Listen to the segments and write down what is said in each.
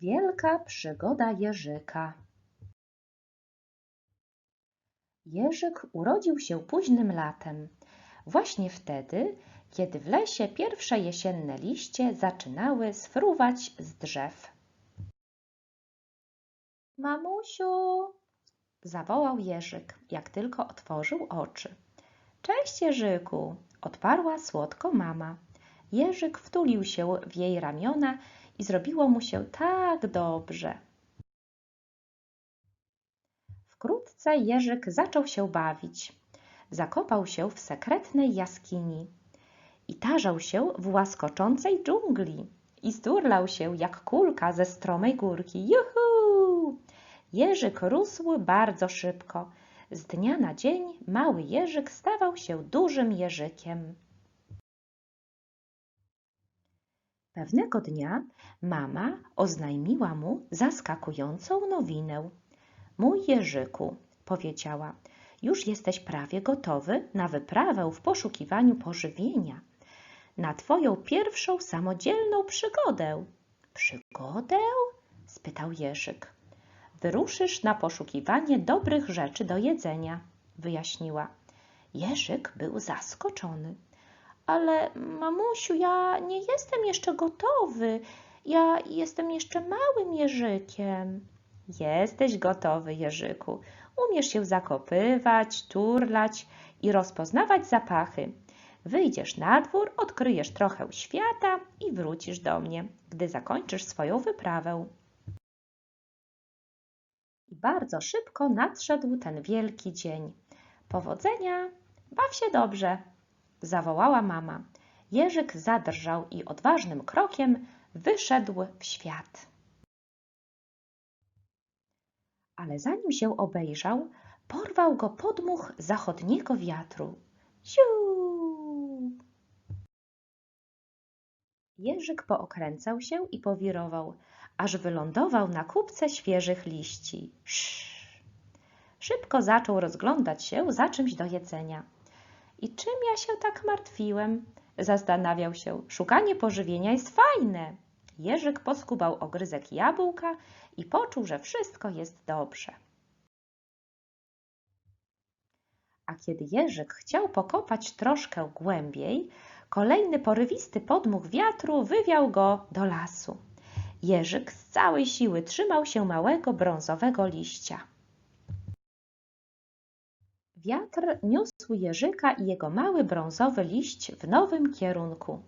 Wielka przygoda Jerzyka Jerzyk urodził się późnym latem, właśnie wtedy, kiedy w lesie pierwsze jesienne liście zaczynały sfruwać z drzew. Mamusiu! zawołał Jerzyk, jak tylko otworzył oczy. Cześć, Jerzyku! odparła słodko mama. Jerzyk wtulił się w jej ramiona i zrobiło mu się tak dobrze. Wkrótce Jerzyk zaczął się bawić. Zakopał się w sekretnej jaskini i tarzał się w łaskoczącej dżungli i sturlał się jak kulka ze stromej górki. Juhu! Jerzyk rósł bardzo szybko. Z dnia na dzień mały Jerzyk stawał się dużym Jerzykiem. Pewnego dnia mama oznajmiła mu zaskakującą nowinę. Mój Jerzyku, powiedziała, już jesteś prawie gotowy na wyprawę w poszukiwaniu pożywienia, na twoją pierwszą samodzielną przygodę. Przygodę? spytał Jerzyk. Wyruszysz na poszukiwanie dobrych rzeczy do jedzenia, wyjaśniła. Jerzyk był zaskoczony. Ale mamusiu, ja nie jestem jeszcze gotowy. Ja jestem jeszcze małym Jerzykiem. Jesteś gotowy, Jerzyku. Umiesz się zakopywać, turlać i rozpoznawać zapachy. Wyjdziesz na dwór, odkryjesz trochę świata i wrócisz do mnie, gdy zakończysz swoją wyprawę. I bardzo szybko nadszedł ten wielki dzień. Powodzenia, baw się dobrze, zawołała mama. Jerzyk zadrżał i odważnym krokiem wyszedł w świat. Ale zanim się obejrzał, porwał go podmuch zachodniego wiatru. Siu! Jerzyk pookręcał się i powirował, aż wylądował na kupce świeżych liści. Sz. Szybko zaczął rozglądać się za czymś do jedzenia. I czym ja się tak martwiłem? Zastanawiał się. Szukanie pożywienia jest fajne. Jerzyk poskubał ogryzek jabłka i poczuł, że wszystko jest dobrze. A kiedy Jerzyk chciał pokopać troszkę głębiej, kolejny porywisty podmuch wiatru wywiał go do lasu. Jerzyk z całej siły trzymał się małego brązowego liścia. Wiatr niósł Jerzyka i jego mały brązowy liść w nowym kierunku.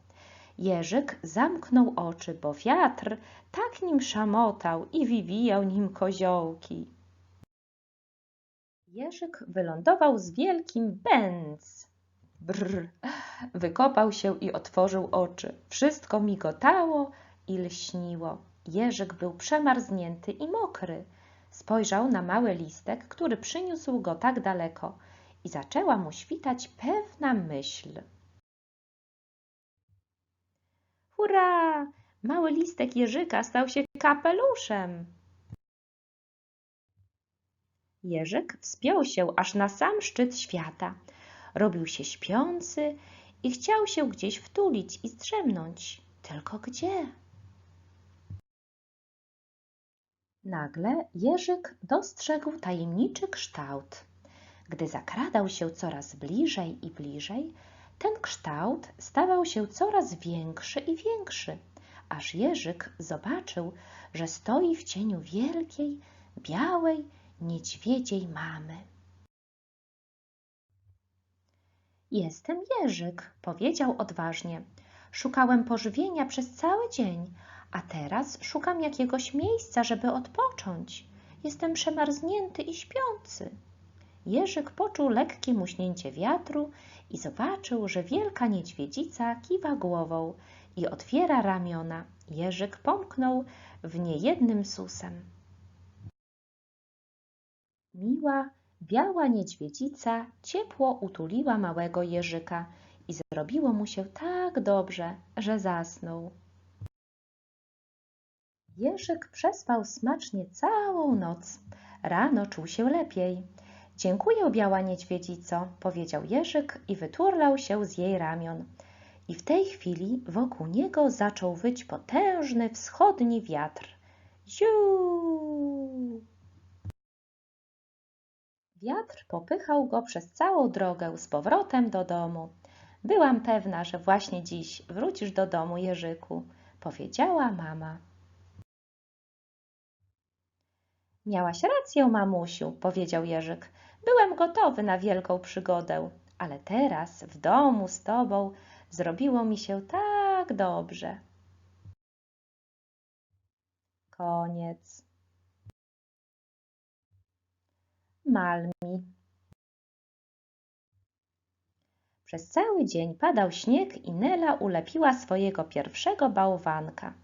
Jerzyk zamknął oczy, bo wiatr tak nim szamotał i wywijał nim koziołki. Jerzyk wylądował z wielkim bęc. Brr, wykopał się i otworzył oczy. Wszystko migotało i lśniło. Jerzyk był przemarznięty i mokry. Spojrzał na mały listek, który przyniósł go tak daleko i zaczęła mu świtać pewna myśl. Hurra! Mały listek Jerzyka stał się kapeluszem. Jerzyk wspiął się aż na sam szczyt świata. Robił się śpiący i chciał się gdzieś wtulić i zdrzemnąć. Tylko gdzie? Nagle Jerzyk dostrzegł tajemniczy kształt. Gdy zakradał się coraz bliżej i bliżej, ten kształt stawał się coraz większy i większy, aż Jerzyk zobaczył, że stoi w cieniu wielkiej, białej, niedźwiedziej mamy. Jestem Jerzyk, powiedział odważnie. Szukałem pożywienia przez cały dzień, a teraz szukam jakiegoś miejsca, żeby odpocząć. Jestem przemarznięty i śpiący. Jerzyk poczuł lekkie muśnięcie wiatru i zobaczył, że wielka niedźwiedzica kiwa głową i otwiera ramiona. Jerzyk pomknął w nie jednym susem. Miła, biała niedźwiedzica ciepło utuliła małego Jerzyka i zrobiło mu się tak dobrze, że zasnął. Jerzyk przespał smacznie całą noc. Rano czuł się lepiej. Dziękuję, biała niedźwiedzico, powiedział Jerzyk i wyturlał się z jej ramion. I w tej chwili wokół niego zaczął wyć potężny wschodni wiatr. Ziu! Wiatr popychał go przez całą drogę z powrotem do domu. Byłam pewna, że właśnie dziś wrócisz do domu, Jerzyku, powiedziała mama. Miałaś rację, mamusiu, powiedział Jerzyk. Byłem gotowy na wielką przygodę, ale teraz w domu z tobą zrobiło mi się tak dobrze. Koniec. Malmi. Przez cały dzień padał śnieg i Nela ulepiła swojego pierwszego bałwanka.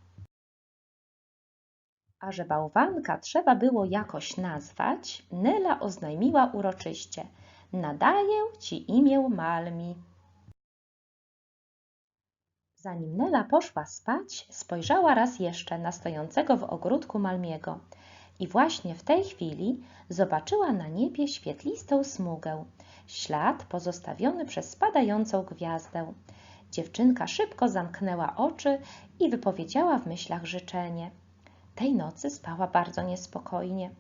A że bałwanka trzeba było jakoś nazwać, Nela oznajmiła uroczyście: Nadaję ci imię Malmi. Zanim Nela poszła spać, spojrzała raz jeszcze na stojącego w ogródku Malmiego i właśnie w tej chwili zobaczyła na niebie świetlistą smugę, ślad pozostawiony przez spadającą gwiazdę. Dziewczynka szybko zamknęła oczy i wypowiedziała w myślach życzenie. Tej nocy spała bardzo niespokojnie.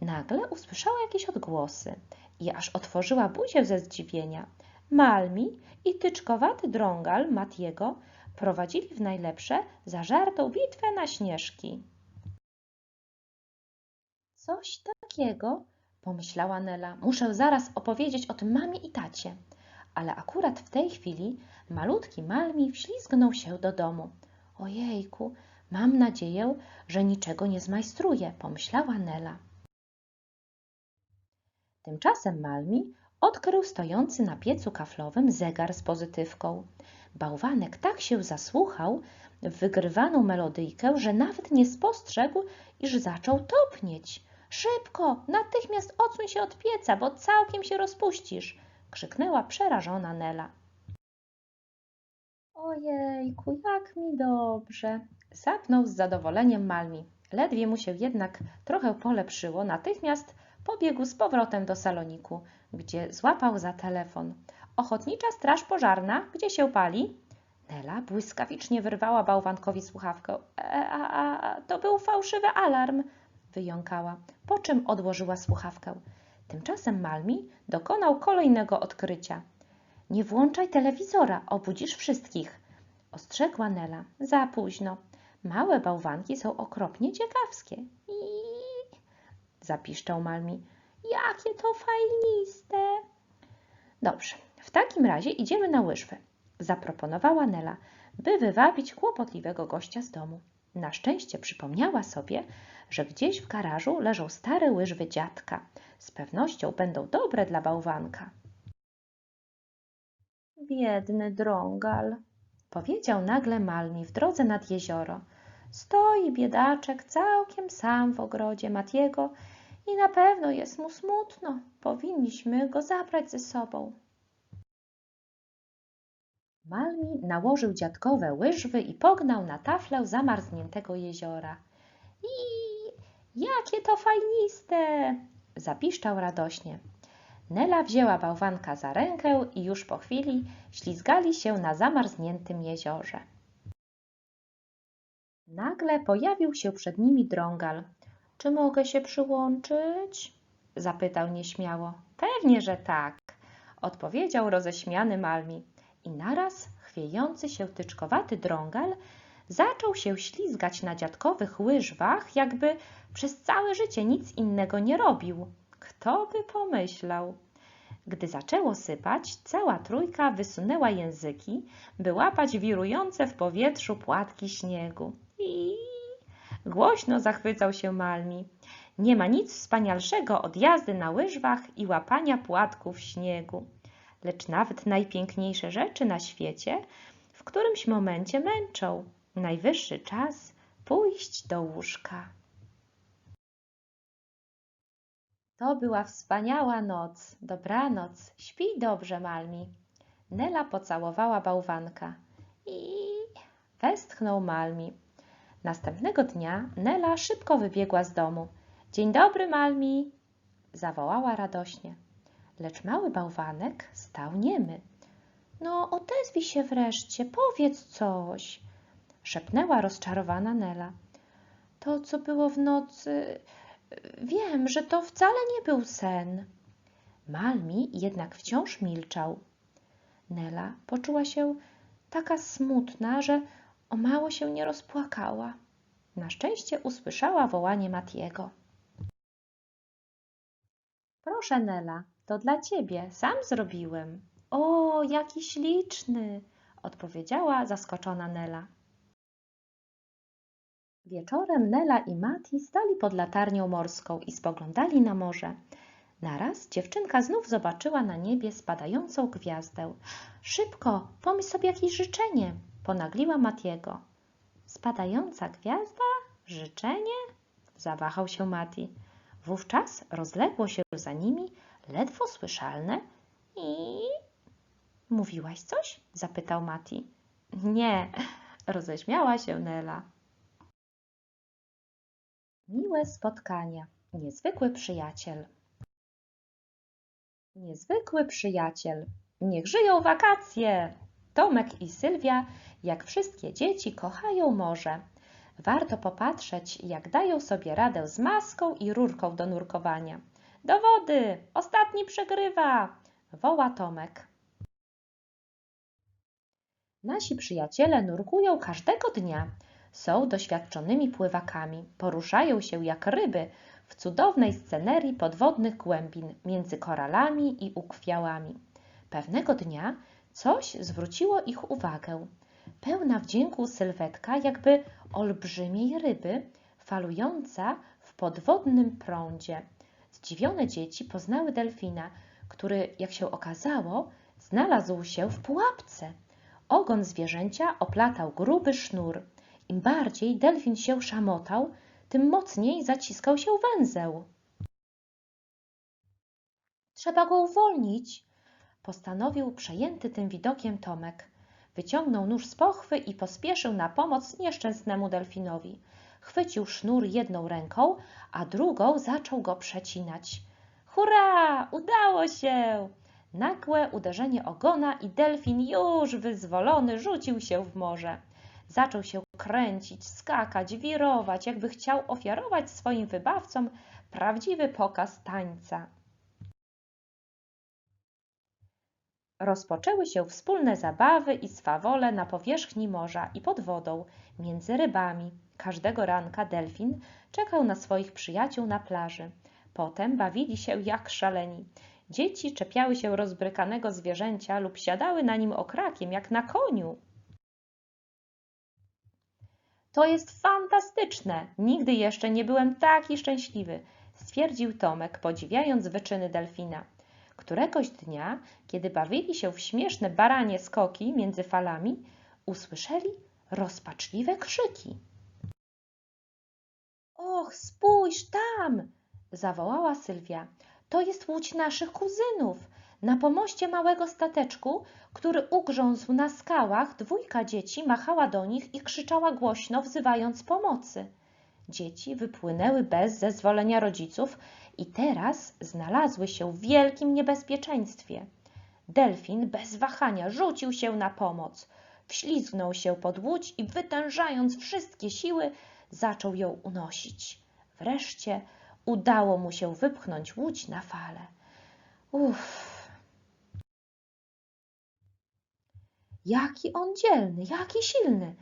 Nagle usłyszała jakieś odgłosy i aż otworzyła buzię ze zdziwienia. Malmi i tyczkowaty drągal Matiego prowadzili w najlepsze zażartą bitwę na śnieżki. Coś takiego, pomyślała Nela. Muszę zaraz opowiedzieć o tym mamie i tacie. Ale akurat w tej chwili malutki Malmi wślizgnął się do domu. Ojejku, mam nadzieję, że niczego nie zmajstruje, pomyślała Nela. Tymczasem Malmi odkrył stojący na piecu kaflowym zegar z pozytywką. Bałwanek tak się zasłuchał w wygrywaną melodyjkę, że nawet nie spostrzegł, iż zaczął topnieć. Szybko, natychmiast odsuń się od pieca, bo całkiem się rozpuścisz, krzyknęła przerażona Nela. Ojejku, jak mi dobrze, sapnął z zadowoleniem Malmi. Ledwie mu się jednak trochę polepszyło, natychmiast pobiegł z powrotem do saloniku, gdzie złapał za telefon. Ochotnicza straż pożarna, gdzie się pali? Nela błyskawicznie wyrwała bałwankowi słuchawkę. E, a, a, to był fałszywy alarm, wyjąkała, po czym odłożyła słuchawkę. Tymczasem Malmi dokonał kolejnego odkrycia. Nie włączaj telewizora, obudzisz wszystkich, ostrzegła Nela. Za późno. Małe bałwanki są okropnie ciekawskie. I zapiszczał Malmi. Jakie to fajniste! Dobrze, w takim razie idziemy na łyżwy, zaproponowała Nela, by wywabić kłopotliwego gościa z domu. Na szczęście przypomniała sobie, że gdzieś w garażu leżą stare łyżwy dziadka. Z pewnością będą dobre dla bałwanka. Biedny drągal, powiedział nagle Malmi w drodze nad jezioro. Stoi biedaczek całkiem sam w ogrodzie Matiego i na pewno jest mu smutno. Powinniśmy go zabrać ze sobą. Malmi nałożył dziadkowe łyżwy i pognał na taflę zamarzniętego jeziora. I jakie to fajniste! zapiszczał radośnie. Nela wzięła bałwanka za rękę i już po chwili ślizgali się na zamarzniętym jeziorze. Nagle pojawił się przed nimi drągal. Czy mogę się przyłączyć? zapytał nieśmiało. Pewnie, że tak, odpowiedział roześmiany Malmi. I naraz chwiejący się tyczkowaty drągal zaczął się ślizgać na dziadkowych łyżwach, jakby przez całe życie nic innego nie robił. Kto by pomyślał? Gdy zaczęło sypać, cała trójka wysunęła języki, by łapać wirujące w powietrzu płatki śniegu. I głośno zachwycał się Malmi. Nie ma nic wspanialszego od jazdy na łyżwach i łapania płatków śniegu. Lecz nawet najpiękniejsze rzeczy na świecie w którymś momencie męczą. Najwyższy czas pójść do łóżka. To była wspaniała noc. Dobranoc. Śpij dobrze, Malmi. Nela pocałowała bałwanka i westchnął Malmi. Następnego dnia Nela szybko wybiegła z domu. Dzień dobry, Malmi! zawołała radośnie. Lecz mały bałwanek stał niemy. No, odezwij się wreszcie, powiedz coś, szepnęła rozczarowana Nela. To, co było w nocy, wiem, że to wcale nie był sen. Malmi jednak wciąż milczał. Nela poczuła się taka smutna, że o mało się nie rozpłakała. Na szczęście usłyszała wołanie Matiego. Proszę, Nela, to dla ciebie, sam zrobiłem. O, jaki śliczny, odpowiedziała zaskoczona Nela. Wieczorem Nela i Mati stali pod latarnią morską i spoglądali na morze. Naraz dziewczynka znów zobaczyła na niebie spadającą gwiazdę. Szybko, pomyśl sobie jakieś życzenie, ponagliła Matiego. Spadająca gwiazda? Życzenie? Zawahał się Mati. Wówczas rozległo się za nimi ledwo słyszalne i... Mówiłaś coś? zapytał Mati. Nie, roześmiała się Nela. Miłe spotkania. Niezwykły przyjaciel. Niezwykły przyjaciel. Niech żyją wakacje! Tomek i Sylwia, jak wszystkie dzieci, kochają morze. Warto popatrzeć, jak dają sobie radę z maską i rurką do nurkowania. Do wody! Ostatni przegrywa! woła Tomek. Nasi przyjaciele nurkują każdego dnia. Są doświadczonymi pływakami, poruszają się jak ryby w cudownej scenerii podwodnych głębin między koralami i ukwiałami. Pewnego dnia coś zwróciło ich uwagę. Pełna wdzięku sylwetka jakby olbrzymiej ryby falująca w podwodnym prądzie. Zdziwione dzieci poznały delfina, który, jak się okazało, znalazł się w pułapce. Ogon zwierzęcia oplatał gruby sznur. Im bardziej delfin się szamotał, tym mocniej zaciskał się węzeł. Trzeba go uwolnić, postanowił przejęty tym widokiem Tomek. Wyciągnął nóż z pochwy i pospieszył na pomoc nieszczęsnemu delfinowi. Chwycił sznur jedną ręką, a drugą zaczął go przecinać. Hurra! Udało się! Nagłe uderzenie ogona i delfin już wyzwolony rzucił się w morze. Zaczął się kręcić, skakać, wirować, jakby chciał ofiarować swoim wybawcom prawdziwy pokaz tańca. Rozpoczęły się wspólne zabawy i swawole na powierzchni morza i pod wodą, między rybami. Każdego ranka delfin czekał na swoich przyjaciół na plaży. Potem bawili się jak szaleni. Dzieci czepiały się rozbrykanego zwierzęcia lub siadały na nim okrakiem, jak na koniu. To jest fantastyczne! Nigdy jeszcze nie byłem taki szczęśliwy, stwierdził Tomek, podziwiając wyczyny delfina. Któregoś dnia, kiedy bawili się w śmieszne baranie skoki między falami, usłyszeli rozpaczliwe krzyki. Och, spójrz tam! zawołała Sylwia. To jest łódź naszych kuzynów. Na pomoście małego stateczku, który ugrzązł na skałach, dwójka dzieci machała do nich i krzyczała głośno, wzywając pomocy. Dzieci wypłynęły bez zezwolenia rodziców i teraz znalazły się w wielkim niebezpieczeństwie. Delfin bez wahania rzucił się na pomoc. Wślizgnął się pod łódź i wytężając wszystkie siły, zaczął ją unosić. Wreszcie udało mu się wypchnąć łódź na fale. Uff. Jaki on dzielny, jaki silny,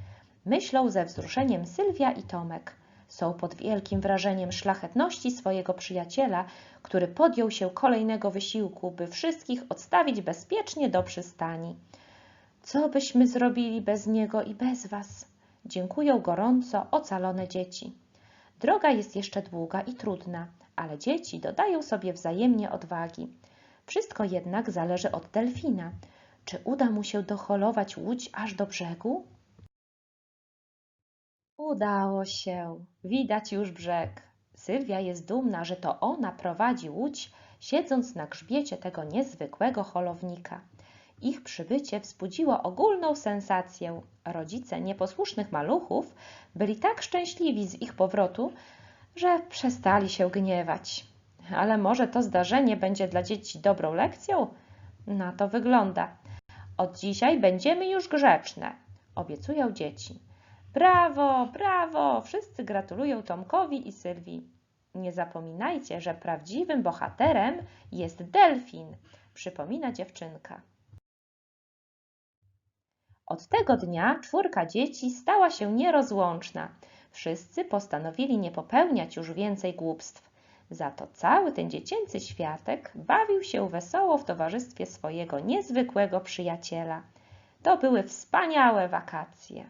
myślą ze wzruszeniem Sylwia i Tomek. Są pod wielkim wrażeniem szlachetności swojego przyjaciela, który podjął się kolejnego wysiłku, by wszystkich odstawić bezpiecznie do przystani. Co byśmy zrobili bez niego i bez was? Dziękują gorąco ocalone dzieci. Droga jest jeszcze długa i trudna, ale dzieci dodają sobie wzajemnie odwagi. Wszystko jednak zależy od delfina. Czy uda mu się doholować łódź aż do brzegu? Udało się. Widać już brzeg. Sylwia jest dumna, że to ona prowadzi łódź, siedząc na grzbiecie tego niezwykłego holownika. Ich przybycie wzbudziło ogólną sensację. Rodzice nieposłusznych maluchów byli tak szczęśliwi z ich powrotu, że przestali się gniewać. Ale może to zdarzenie będzie dla dzieci dobrą lekcją? Na to wygląda. Od dzisiaj będziemy już grzeczne, obiecują dzieci. Brawo, brawo! Wszyscy gratulują Tomkowi i Sylwii. Nie zapominajcie, że prawdziwym bohaterem jest delfin, przypomina dziewczynka. Od tego dnia czwórka dzieci stała się nierozłączna. Wszyscy postanowili nie popełniać już więcej głupstw. Za to cały ten dziecięcy światek bawił się wesoło w towarzystwie swojego niezwykłego przyjaciela. To były wspaniałe wakacje.